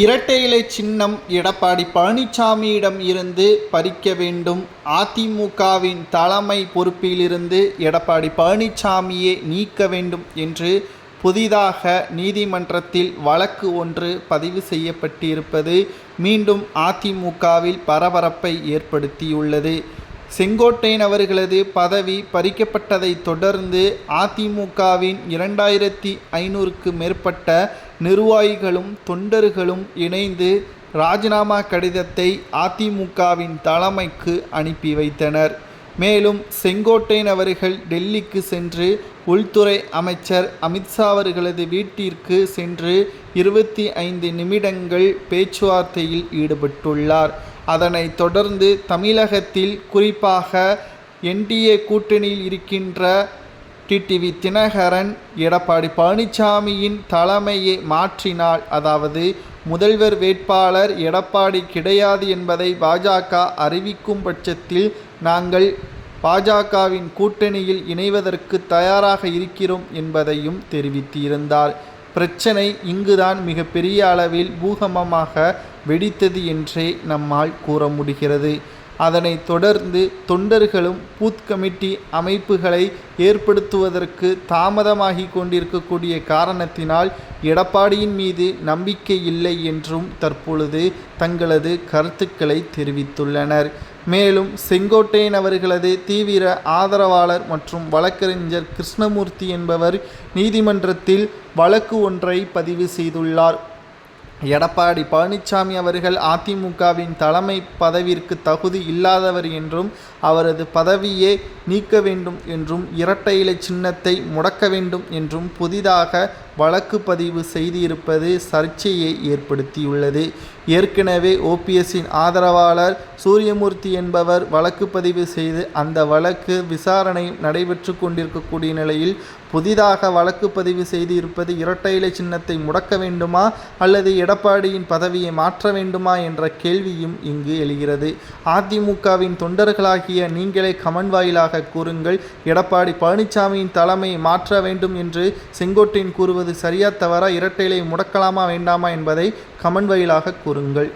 இரட்டை இலை சின்னம் எடப்பாடி பழனிசாமியிடம் இருந்து பறிக்க வேண்டும். அதிமுகவின் தலைமை பொறுப்பிலிருந்து எடப்பாடி பழனிசாமியே நீக்க வேண்டும் என்று புதிதாக நீதிமன்றத்தில் வழக்கு ஒன்று பதிவு செய்யப்பட்டிருப்பது மீண்டும் அதிமுகவில் பரபரப்பை ஏற்படுத்தியுள்ளது. செங்கோட்டையன் அவர்களது பதவி பறிக்கப்பட்டதைத் தொடர்ந்து அதிமுகவின் இரண்டாயிரத்தி ஐநூறுக்கு மேற்பட்ட நிர்வாகிகளும் தொண்டர்களும் இணைந்து ராஜினாமா கடிதத்தை அதிமுகவின் தலைமைக்கு அனுப்பி வைத்தனர். மேலும் செங்கோட்டையன் அவர்கள் டெல்லிக்கு சென்று உள்துறை அமைச்சர் அமித்ஷா அவர்களது வீட்டிற்கு சென்று இருபத்தி ஐந்து நிமிடங்கள் பேச்சுவார்த்தையில் ஈடுபட்டுள்ளார். அதனைத் தொடர்ந்து தமிழகத்தில் குறிப்பாக என்டிஏ கூட்டணியில் இருக்கின்ற டிடிவி தினகரன் எடப்பாடி பழனிசாமியின் தலைமையை மாற்றினால் அதாவது முதல்வர் வேட்பாளர் எடப்பாடி கிடையாது என்பதை பாஜக அறிவிக்கும் பட்சத்தில் நாங்கள் பாஜகவின் கூட்டணியில் இணைவதற்கு தயாராக இருக்கிறோம் என்பதையும் தெரிவித்திருந்தார். பிரச்சனை இங்குதான் மிகப்பெரிய அளவில் பூகம்பமாக வெடித்தது என்றே நம்மால் கூற முடிகிறது. அதனைத் தொடர்ந்து தொண்டர்களும் பூத் கமிட்டி அமைப்புகளை ஏற்படுத்துவதற்கு தாமதமாகி கொண்டிருக்கக்கூடிய காரணத்தினால் எடப்பாடியின் மீது நம்பிக்கை இல்லை என்றும் தற்பொழுது தங்களது கருத்துக்களை தெரிவித்துள்ளனர். மேலும் செங்கோட்டையன் அவர்களது தீவிர ஆதரவாளர் மற்றும் வழக்கறிஞர் கிருஷ்ணமூர்த்தி என்பவர் நீதிமன்றத்தில் வழக்கு ஒன்றை பதிவு செய்துள்ளார். எடப்பாடி பழனிசாமி அவர்கள் அதிமுகவின் தலைமை பதவிற்கு தகுதி இல்லாதவர் என்றும் அவரது பதவியே நீக்க வேண்டும் என்றும் இரட்டை இலை சின்னத்தை முடக்க வேண்டும் என்றும் புதிதாக வழக்கு பதிவு செய்திருப்பது சர்ச்சையை ஏற்படுத்தியுள்ளது. ஏற்கனவே ஓபிஎஸ்ஸின் ஆதரவாளர் சூரியமூர்த்தி என்பவர் வழக்கு பதிவு செய்து அந்த வழக்கு விசாரணை நடைபெற்று கொண்டிருக்கக்கூடிய நிலையில் புதிதாக வழக்கு பதிவு செய்து இருப்பது இரட்டை இலை சின்னத்தை முடக்க வேண்டுமா அல்லது எடப்பாடியின் பதவியை மாற்ற வேண்டுமா என்ற கேள்வியும் இங்கு எழுகிறது. அதிமுகவின் தொண்டர்களாகிய நீங்களே கமன் வாயிலாக கூறுங்கள் எடப்பாடி பழனிசாமியின் தலைமையை மாற்ற வேண்டும் என்று செங்கோட்டையின் கூறுவது சரியா தவறா? இரட்டை இலை முடக்கலாமா வேண்டாமா என்பதை கமன் வாயிலாக கூறுங்கள்.